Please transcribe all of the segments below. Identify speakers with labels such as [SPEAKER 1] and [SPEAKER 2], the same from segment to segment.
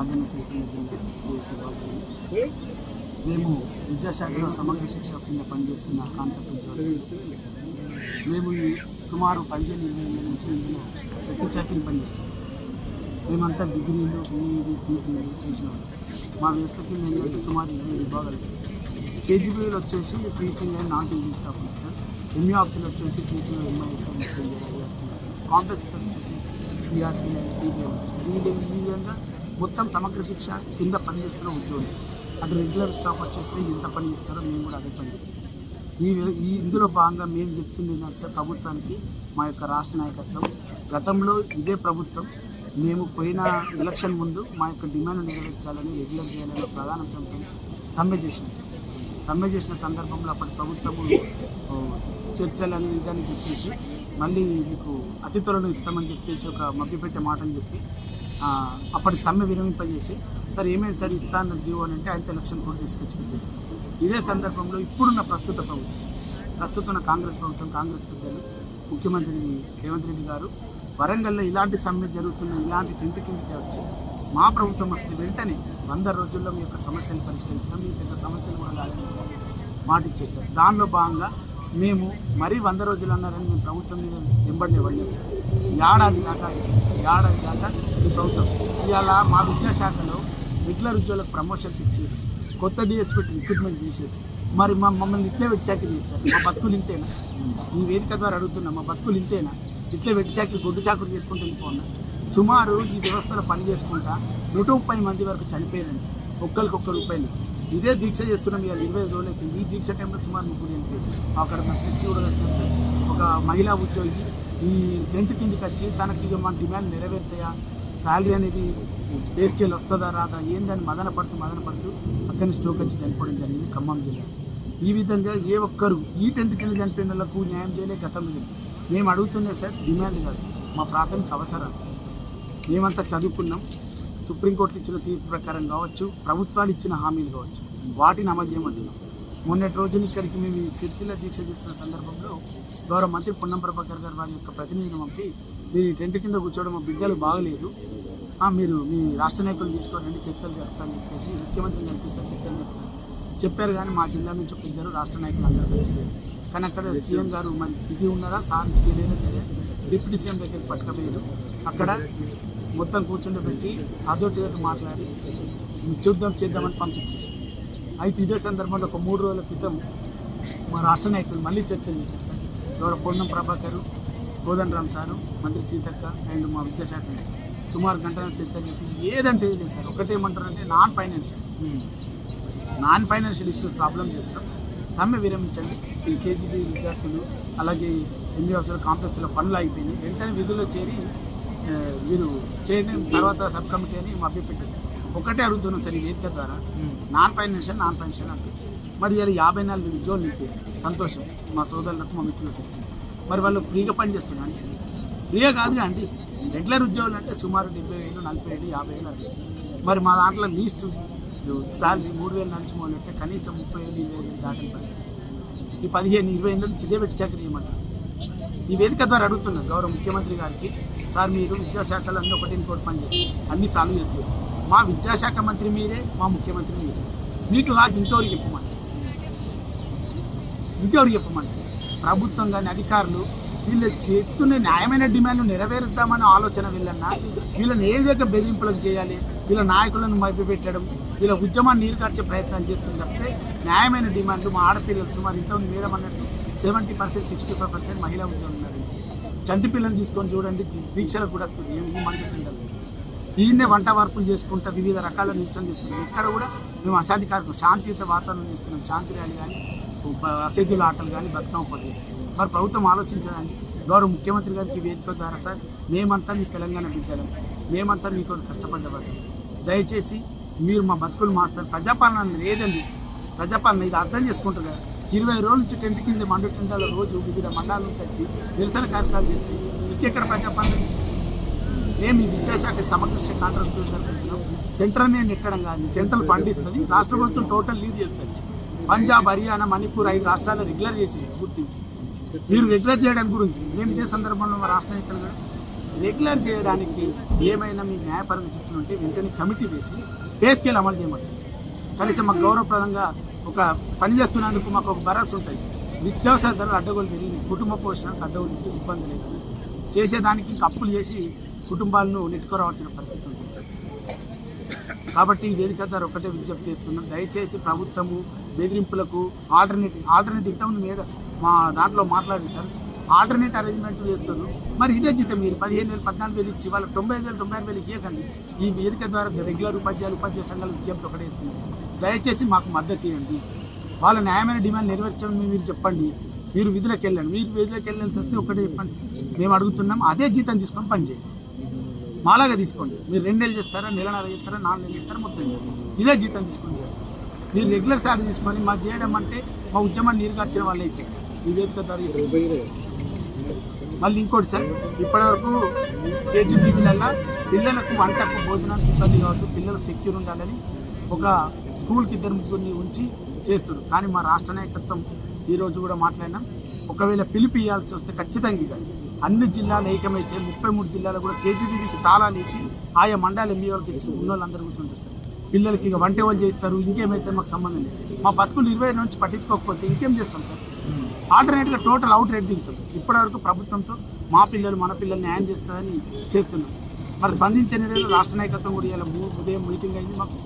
[SPEAKER 1] రాజన్న సిరిసిల్ల జిల్లా జేసీ మేము విద్యాశాఖలో సమగ్ర శిక్ష కింద పనిచేస్తున్న కాంట్రాక్ట్ మేము సుమారు పదిహేను ఇరవై ఏళ్ళ నుంచి ఇందులో పెట్టి చాకరీ పనిచేస్తున్నాం మేమంతా డిగ్రీలు బీఈడి పీజీలు చేసిన. మా వ్యవస్థ కింద ఏంటంటే సుమారు ఇరవై విభాగాలు కేజీబీలు వచ్చేసి teaching and non teaching staff ఉంది సార్ ఎంఈ ఆఫీసులు వచ్చేసి సీసీఓ ఎంఐఎస్ కాంప్లెక్స్ వచ్చేసి సిఆర్పీ పీటీఎం సార్ ఈ విధంగా మొత్తం సమగ్ర శిక్ష కింద పనిచేస్తున్న ఉద్యోగులు. అటు రెగ్యులర్ స్టాఫ్ వచ్చేస్తే ఎంత పని చేస్తారో మేము కూడా అదే పని చేస్తాం. ఈ ఈ ఇందులో భాగంగా మేము చెప్తుంది ఏంటంటే ప్రభుత్వానికి మా యొక్క రాష్ట్ర నాయకత్వం గతంలో ఇదే ప్రభుత్వం మేము పోయిన ఎలక్షన్ ముందు మా యొక్క డిమాండ్ నెరవేర్చాలని రెగ్యులర్ చేయాలని ప్రధాన అంశంతో సమ్మె చేసిన సమ్మె చేసిన సందర్భంలో అప్పటి ప్రభుత్వము చర్చలని ఇదని చెప్పేసి మళ్ళీ మీకు అతి త్వరలో ఇస్తామని చెప్పేసి ఒక మభ్యపెట్టే మాటని చెప్పి అప్పటి సమ్మె విరమింపజేసి సార్ ఏమైంది సార్ ఇస్తా అన్న జీవో అని అంటే ఆయన ఎలక్షన్ కూడా తీసుకొచ్చి ఇదే సందర్భంలో ఇప్పుడున్న ప్రస్తుత ప్రభుత్వం ప్రస్తుతం కాంగ్రెస్ ప్రభుత్వం కాంగ్రెస్ పెద్దలు ముఖ్యమంత్రి రేవంత్ రెడ్డి గారు వరంగల్లో ఇలాంటి సమ్మె జరుగుతున్న ఇలాంటి ఇంటి కిందకే వచ్చి మా ప్రభుత్వం వస్తే వెంటనే వంద రోజుల్లో మీ యొక్క సమస్యలు పరిష్కరిస్తాం మీ యొక్క సమస్యలు కూడా కాదని మాట ఇచ్చేసారు దానిలో భాగంగా మేము మరీ వంద రోజులు అన్నారని మేము ప్రభుత్వం మీద వెంబడిని వెళ్ళాం ఏడాది దాకా ఏడాది దాకా ఈ ప్రభుత్వం. ఇవాళ మా విద్యాశాఖలో రెగ్యులర్ ఉద్యోగులకు ప్రమోషన్స్ ఇచ్చారు. కొత్త డిఎస్పీ రిక్రూట్మెంట్ చేసేది మరి మా మమ్మల్ని ఇట్లే వెట్టి చాకరీ చేస్తారు. మా బతుకులు ఇంతేనా? ఈ వేదిక ద్వారా అడుగుతున్నా మా బతుకులు ఇంతేనా? ఇట్లే వెట్టి చాకరీ గొడ్డు చాకరీ చేసుకుంటూ వెళ్ళిపోన్నా సుమారు ఈ వ్యవస్థలో పని చేసుకుంటా నూట ముప్పై మంది వరకు చనిపోయారండి. ఒక్కరికి ఒక్క రూపాయలు ఇదే దీక్ష చేస్తున్నాం ఇవాళ ఇరవై ఐదు రోజులు అయితే ఈ దీక్ష టైంలో సుమారు ముగ్గురు చనిపోయారు. అక్కడ మా ఫ్లెక్సీ కూడా ఒక మహిళా ఉద్యోగి ఈ టెంట్ కిందకి వచ్చి తనకి ఇక మా డిమాండ్ నెరవేర్తాయా? శాలరీ అనేది పే స్కేల్ వస్తుందా రాదా? ఏందని మదన పడుతూ మదన పడుతూ అక్కడిని స్ట్రోక్ వచ్చి చనిపోవడం జరిగింది ఖమ్మం జిల్లా. ఈ విధంగా ఏ ఒక్కరు ఈ టెంట్ కింద చనిపోయిన వాళ్ళకు న్యాయం చేయలే గతంలో లేదు. మేము అడుగుతున్నా సార్ డిమాండ్ కాదు. మా ప్రాథమిక అవసరాలు మేమంతా చదువుకున్నాం. సుప్రీంకోర్టులు ఇచ్చిన తీర్పు ప్రకారం కావచ్చు ప్రభుత్వాలు ఇచ్చిన హామీలు కావచ్చు. వాటిని అమలు చేయమంటున్నాం. మొన్నటి రోజున ఇక్కడికి మేము సిరిసిల్ల దీక్ష చేస్తున్న సందర్భంలో గౌరవ మంత్రి పొన్నం ప్రభాకర్ గారు వారి యొక్క ప్రతినిధిని పంపి మీరు టెంట్ కింద కూర్చోవడం మా బిడ్డలు బాగలేదు. మీరు మీ రాష్ట్ర నాయకులు తీసుకోవాలండి చర్చలు జరుపుతారని చెప్పేసి ముఖ్యమంత్రిని కనిపిస్తారు చర్చలు చెప్తారు చెప్పారు కానీ మా జిల్లా నుంచి ఒక ఇద్దరు రాష్ట్ర నాయకులు అందరూ కలిసి కానీ అక్కడ సీఎం గారు మరి బిజీ ఉన్నారా? సార్ తెలియదు డిప్యూటీ సీఎం దగ్గరికి పట్టుకపోయారు. అక్కడ మొత్తం కూర్చుండబెట్టి అదొకటి ఇదొకటి మాట్లాడి చూద్దాం చేద్దామని పంపించేసి. అయితే ఇదే సందర్భంలో ఒక మూడు రోజుల క్రితం మా రాష్ట్ర నాయకులు మళ్ళీ చర్చలు చేశారు సార్. గౌరవ పొన్నం ప్రభాకర్ కోదండ రామ్ సారు మంత్రి సీతక్క అండ్ మా విద్యాశాఖ సుమారు గంటల చర్చలు చెప్పి ఏదంటే లేదు sir ఒకటేమంటారంటే non financial. Non financial issues problem చేస్తాం. సమ్మె విరమించండి. ఈ కేజీబీ విద్యార్థులు అలాగే ఎన్ని అసలు కాంప్లెక్స్లో పనులు అయిపోయినాయి. వెంటనే విధుల్లో చేరి మీరు వీరు చేయడం తర్వాత సబ్ కమిటీ అని మభ్యపెట్టారు ఒకటే అడుగుతున్నాం సార్ ఈ వేదిక ద్వారా. నాన్ ఫైనాన్షియల్ నాన్ ఫైనాన్షియల్ అంటే. మరి ఇలా యాభై నాలుగు ఉద్యోగులు నింపారు సంతోషం. మా సోదరులకు మా మిత్రులకు వచ్చింది మరి వాళ్ళు ఫ్రీగా పని చేస్తున్నారు అంటే ఫ్రీగా కాదుగా అండి రెగ్యులర్ ఉద్యోగులు అంటే సుమారు డెబ్బై వేలు నలభై వేలు యాభై వేలు అట్లా మరి మా దాంట్లో లీస్ట్ శాలరీ మూడు వేలు నుంచి మొదలెట్టే కనీసం ముప్పై వేలు ఇరవై వేలు దాటిన పరిస్థితి. ఈ పదిహేను ఇరవై ఎనిమిది నుంచి ఇదే పెట్టి చాకరీ చేయమంటారు ఈ వేదిక ద్వారా అడుగుతున్నారు గౌరవ ముఖ్యమంత్రి గారికి సార్ మీరు విద్యాశాఖలో అన్ని ఒకటి ఇంకోటి పని చేస్తారు అన్ని సాల్వ్ చేస్తారు మా విద్యాశాఖ మంత్రి మీరే మా ముఖ్యమంత్రి మీరే. మీకు నాకు ఇంకెవరికి చెప్పమంటారు? ఇంకెవరికి చెప్పమంటారు? ప్రభుత్వం కానీ అధికారులు వీళ్ళు చేస్తున్న న్యాయమైన డిమాండ్లు నెరవేరుద్దామనే ఆలోచన వీళ్ళన్నా వీళ్ళని ఏ విధంగా బెదిరింపులకు చేయాలి? వీళ్ళ నాయకులను మభ్యపెట్టడం వీళ్ళ ఉద్యమాన్ని నీరు కార్చే ప్రయత్నాలు చేస్తుంది తప్పితే న్యాయమైన డిమాండ్లు మా ఆడపిల్లలు సుమారు ఇంతమంది మేడం అన్నట్టు seventy percent sixty five percent మహిళా ఉద్యోగం ఉన్నారు. చంటి పిల్లల్ని తీసుకొని చూడండి దీక్షలకు కూడా వస్తుంది. ఏమి? ఈ మనకి పిల్లలు ఈయన్నే వంట మార్పులు చేసుకుంటా వివిధ రకాల నిరసన చేస్తున్నాం. ఇక్కడ కూడా మేము అసాధికారులు శాంతియుత వాతావరణం చేస్తున్నాం. శాంతి ర్యాలీ కానీ అసేద్యుల ఆటలు కానీ బతుకమ్మ పద్ధతి మరి ప్రభుత్వం ఆలోచించదండి. గౌరవ ముఖ్యమంత్రి గారికి వేదిక ద్వారా సార్ మేమంతా మీ తెలంగాణ బిడ్డలం. మేమంతా మీకు కష్టపడ్డవారు దయచేసి మీరు మా బతుకులు మార్చారు ప్రజాపాలన అనేది ఏదండి ప్రజాపాలన ఇది అర్థం చేసుకుంటారు కదా. ఇరవై రోజుల నుంచి టెంట్ కింద మండు టెంటాల రోజు వివిధ మండలాల నుంచి వచ్చి నిరసన కార్యక్రమాలు చేస్తే ఇంకెక్కడ ప్రజాపాలన? మేము ఈ విద్యాశాఖ సమగ్ర కాంట్రాక్ట్ జరుపుకుంటున్నాం సెంటర్ నేను ఎక్కడం కాదు సెంట్రల్ ఫండ్ ఇస్తుంది. రాష్ట్ర ప్రభుత్వం టోటల్ లీడ్ చేస్తుంది. పంజాబ్ హర్యానా మణిపూర్ ఐదు రాష్ట్రాలు రెగ్యులర్ చేసి గుర్తించి. మీరు రెగ్యులర్ చేయడానికి గురించి మేము ఇదే సందర్భంలో మా రాష్ట్ర నేతలు రెగ్యులర్ చేయడానికి ఏమైనా మీ న్యాయపరంగా చెప్తుంటే వెంటనే కమిటీ వేసి పే స్కేల్ అమలు చేయమంటారు. కనీసం మాకు గౌరవప్రదంగా ఒక పని చేస్తున్నందుకు మాకు ఒక భరోసా ఉంటుంది నిత్యావసర ధరలు అడ్డగోలు పెరిగినాయి. కుటుంబ పోషణకు అడ్డగోలు ఇబ్బంది లేదు. చేసేదానికి అప్పులు చేసి కుటుంబాలను నెట్టుకురావాల్సిన పరిస్థితి ఉంటుంది. కాబట్టి ఈ వేదిక ద్వారా ఒకటే విజ్ఞప్తి చేస్తున్నాం. దయచేసి ప్రభుత్వము బెదిరింపులకు ఆల్టర్నేటివ్ ఆల్టర్నేటివ్ ఇంతకుముందు మీద మా దాంట్లో మాట్లాడింది సార్. ఆల్టర్నేట్ అరేంజ్మెంట్ చేస్తారు మరి ఇదే జీతం మీరు పదిహేను వేలు పద్నాలుగు వేలు ఇచ్చి వాళ్ళకి తొంభై ఐదు వేలు తొంభై ఆరు వేలు ఇవ్వకండి ఈ వేదిక ద్వారా రెగ్యులర్ ఉపాధ్యాయులు ఉపాధ్యాయ సంఘాలు విజ్ఞప్తి ఒకటే దయచేసి మాకు మద్దతు ఇవ్వండి. వాళ్ళ న్యాయమైన డిమాండ్ నెరవేర్చమని మీరు చెప్పండి. మీరు విధులకు వెళ్ళండి. మీరు విధులకు వెళ్ళాల్సి వస్తే ఒకటే చెప్పండి మేము అడుగుతున్నాం అదే జీతం తీసుకొని పనిచేయండి. మాలాగా తీసుకోండి. మీరు రెండు నెలలు చేస్తారా నెలన్నర చేస్తారా నాలుగు నెలలు చేస్తారా మొత్తం ఇదే జీతం తీసుకోండి మీరు రెగ్యులర్ శాలరీ తీసుకొని మాకు చేయడం అంటే మా ఉద్యమాన్ని నీరుగార్చిన వాళ్ళు అయితే ఇదే మళ్ళీ ఇంకోటి సార్ ఇప్పటివరకు కేజీబీవీలల్లో పిల్లలకు వంటకు భోజనానికి ఇబ్బంది కావద్దు పిల్లలకు సెక్యూర్ ఉండాలని ఒక స్కూల్కి ఇద్దరు ముగ్గురిని ఉంచి చేస్తున్నారు. కానీ మా రాష్ట్ర నాయకత్వం ఈరోజు కూడా మాట్లాడినాం. ఒకవేళ పిలిపి ఇవ్వాల్సి వస్తే ఖచ్చితంగా ఇవ్వాలి. అన్ని జిల్లాలు ఏకమైతే ముప్పై మూడు జిల్లాలు కూడా కేజీబీకి తాళాలు వేసి ఆయా మండల ఎంఈ వాళ్ళకి ఇచ్చి ఉన్న వాళ్ళందరూ కూర్చుంటారు సార్. పిల్లలకి ఇక వంట వాళ్ళు చేస్తారు? ఇంకేమైతే మాకు సంబంధం లేదు. మా బతుకులు ఇరవై నుంచి పట్టించుకోకపోతే ఇంకేం చేస్తాం సార్? ఆల్టర్నేట్గా టోటల్ అవుట్ రేట్ దిగుతాం ఇప్పటివరకు ప్రభుత్వంతో మా పిల్లలు మన పిల్లల్ని న్యాయం చేస్తుందని చేస్తున్నాం. మరి స్పందించని రాష్ట్ర నాయకత్వం కూడా ఇలా ఉదయం మీటింగ్ అయింది మాకు.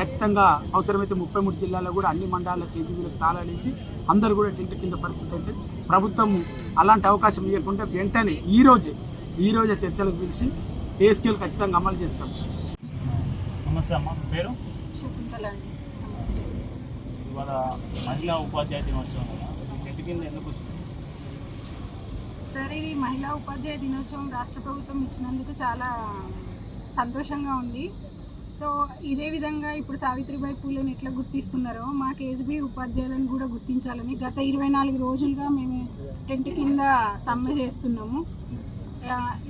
[SPEAKER 1] ఖచ్చితంగా అవసరమైతే ముప్పై మూడు జిల్లాల్లో కూడా అన్ని మండలాల కేజీబీలకు తాళాలేసి అందరూ కూడా టెంట్ కింద పరిస్థితి అయితే ప్రభుత్వం అలాంటి అవకాశం ఇవ్వకుండా వెంటనే ఈ రోజే ఈ రోజే చర్చలకు పిలిచి పే స్కేల్ ఖచ్చితంగా అమలు చేస్తాం.
[SPEAKER 2] నమస్తే అమ్మ పేరు? ఇవాళ మహిళా ఉపాధ్యాయ దినోత్సవం కదా ఇంటి కింద ఎందుకు వచ్చింది?
[SPEAKER 3] సార్ ఇది మహిళా ఉపాధ్యాయ దినోత్సవం రాష్ట్ర ప్రభుత్వం ఇచ్చినందుకు చాలా సంతోషంగా ఉంది. సో ఇదే విధంగా ఇప్పుడు సావిత్రిబాయి పూలేని ఎట్లా గుర్తిస్తున్నారో మా కేజీబీ ఉపాధ్యాయులను కూడా గుర్తించాలని గత ఇరవై నాలుగు రోజులుగా మేము టెంట్ కింద సమ్మె చేస్తున్నాము.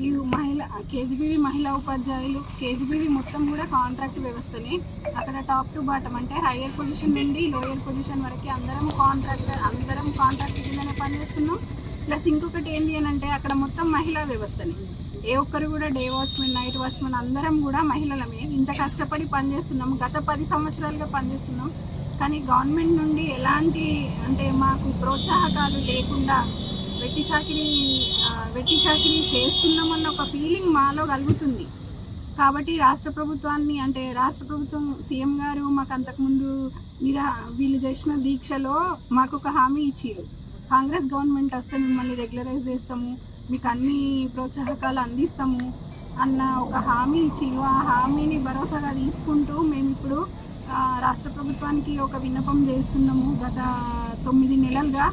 [SPEAKER 3] ఈ మహిళ కేజీబీవి మహిళా ఉపాధ్యాయులు కేజీబీవి మొత్తం కూడా కాంట్రాక్ట్ వ్యవస్థనే అక్కడ టాప్ టు బాటం అంటే హయ్యర్ పొజిషన్ నుండి లోయర్ పొజిషన్ వరకు అందరం కాంట్రాక్ట్ అందరం కాంట్రాక్ట్ కిందనే పనిచేస్తున్నాం. ప్లస్ ఇంకొకటి ఏంటి అని అంటే అక్కడ మొత్తం మహిళా వ్యవస్థని. ఏ ఒక్కరు కూడా డే వాచ్మెన్ నైట్ వాచ్మెన్ అందరం కూడా మహిళలమే. ఇంత కష్టపడి పనిచేస్తున్నాం గత పది సంవత్సరాలుగా పనిచేస్తున్నాం. కానీ గవర్నమెంట్ నుండి ఎలాంటి అంటే మాకు ప్రోత్సాహకాలు లేకుండా వెట్టి చాకిరీ వెట్టి చాకిరీ చేస్తున్నామన్న ఒక ఫీలింగ్ మాలో కలుగుతుంది. కాబట్టి రాష్ట్ర ప్రభుత్వాన్ని అంటే రాష్ట్ర ప్రభుత్వం సీఎం గారు మాకు అంతకుముందు నిరా వీళ్ళు చేసిన దీక్షలో మాకు ఒక హామీ ఇచ్చారు కాంగ్రెస్ గవర్నమెంట్ వస్తే మిమ్మల్ని రెగ్యులరైజ్ చేస్తాము మీకు అన్ని ప్రోత్సాహకాలు అందిస్తాము అన్న ఒక హామీ ఇచ్చిరు ఆ హామీని భరోసాగా తీసుకుంటూ మేము ఇప్పుడు రాష్ట్ర ప్రభుత్వానికి ఒక విన్నపం చేస్తున్నాము. గత తొమ్మిది నెలలుగా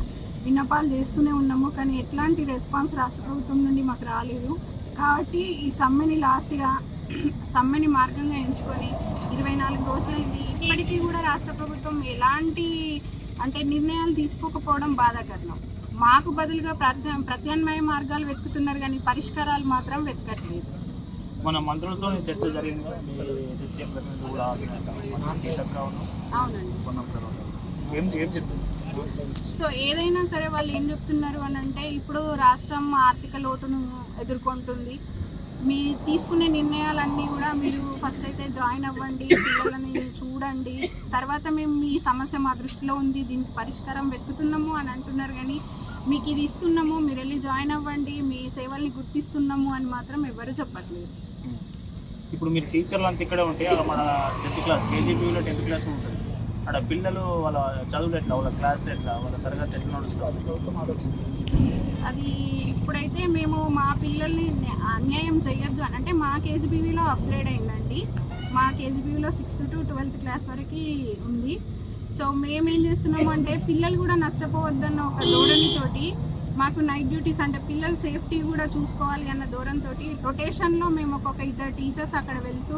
[SPEAKER 3] విన్నపాలు చేస్తూనే ఉన్నాము కానీ ఎట్లాంటి రెస్పాన్స్ రాష్ట్ర ప్రభుత్వం నుండి మాకు రాలేదు. కాబట్టి ఈ సమ్మెని లాస్ట్గా సమ్మెని మార్గంగా ఎంచుకొని ఇరవై నాలుగు రోజులైంది ఇప్పటికీ కూడా రాష్ట్ర ప్రభుత్వం ఎలాంటి అంటే నిర్ణయాలు తీసుకోకపోవడం బాధాకరణం మాకు బదులుగా ప్రత్యా ప్రత్యామ్నాయ మార్గాలు వెతుకుతున్నారు కానీ పరిష్కారాలు మాత్రం వెతకట్లేదు.
[SPEAKER 2] మన మంత్రులతో చర్చ జరిగింది.
[SPEAKER 3] అవునండి. సో ఏదైనా సరే వాళ్ళు ఏం చెప్తున్నారు అని అంటే ఇప్పుడు రాష్ట్రం ఆర్థిక లోటును ఎదుర్కొంటుంది. మీ తీసుకునే నిర్ణయాలన్నీ కూడా మీరు ఫస్ట్ అయితే జాయిన్ అవ్వండి పిల్లలని చూడండి. తర్వాత మేము మీ సమస్య మా దృష్టిలో ఉంది దీనికి పరిష్కారం వెతుకుతున్నాము అని అంటున్నారు కానీ మీకు ఇది ఇస్తున్నాము మీరు వెళ్ళి జాయిన్ అవ్వండి మీ సేవల్ని గుర్తిస్తున్నాము అని మాత్రం ఎవరు చెప్పట్లేదు.
[SPEAKER 2] ఇప్పుడు మీరు టీచర్లు అంతా ఇక్కడే ఉంటే మన టెన్త్ క్లాస్ కేజీబీలో టెన్త్ క్లాస్ ఉంటుంది. అక్కడ పిల్లలు వాళ్ళ చదువులు ఎట్లా? వాళ్ళ క్లాస్లు ఎట్లా? వాళ్ళ తరగతి ఎట్లా నడుస్తుంది?
[SPEAKER 1] ప్రభుత్వం ఆలోచించాలి
[SPEAKER 3] అది ఇప్పుడైతే మేము మా పిల్లల్ని న్యా- అన్యాయం చేయొద్దు అని అంటే మా కేజీబీవీలో అప్గ్రేడ్ అయిందండి. మా కేజీబీవీలో సిక్స్త్ టు ట్వెల్త్ క్లాస్ వరకు ఉంది. సో మేము ఏం చేస్తున్నాము అంటే పిల్లలు కూడా నష్టపోవద్దన్న ఒక ధోరణితోటి మాకు నైట్ డ్యూటీస్ అంటే పిల్లల సేఫ్టీ కూడా చూసుకోవాలి అన్న ధోరణితో రొటేషన్లో మేము ఒక్కొక్క ఇద్దరు టీచర్స్ అక్కడ వెళ్తూ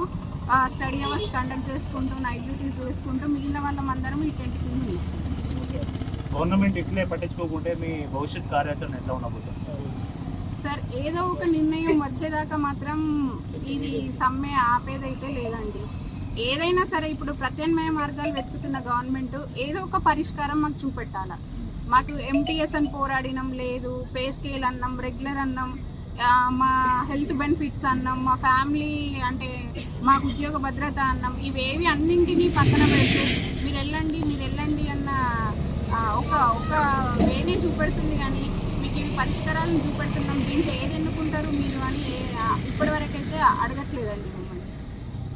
[SPEAKER 3] స్టడీ అవర్స్ కండక్ట్ చేసుకుంటూ నైట్ డ్యూటీస్ చేసుకుంటూ మిగిలిన వాళ్ళం అందరం ఈ ఉన్నాం
[SPEAKER 2] గవర్నమెంట్ ఇట్లే పట్టించుకోకుంటే మీ భవిష్యత్ కార్యాచరణ ఎట్లా ఉండబోతుంది?
[SPEAKER 3] సార్ ఏదో ఒక నిర్ణయం వచ్చేదాకా మాత్రం ఇది సమ్మె ఆపేదైతే లేదండి. ఏదైనా సరే ఇప్పుడు ప్రత్యామ్నాయ మార్గాలు వెతుకుతున్న గవర్నమెంట్ ఏదో ఒక పరిష్కారం మాకు చూపెట్టాల. మాకు ఎంటీఎస్ అని పోరాడినం లేదు పే స్కేల్ అన్నాం రెగ్యులర్ అన్నాం మా హెల్త్ బెనిఫిట్స్ అన్నాం మా ఫ్యామిలీ అంటే మాకు ఉద్యోగ భద్రత అన్నాం ఇవేవి అన్నింటినీ పక్కన పెడుతూ మీరు వెళ్ళండి మీరు వెళ్ళండి అన్న ఒక ఒక వేనే చూపెడుతుంది కానీ మీకు ఇవి పరిష్కారాలను చూపెడుతున్నాం. దీంట్లో ఏది ఎన్నుకుంటారు మీరు అని ఇప్పటివరకైతే అడగట్లేదండి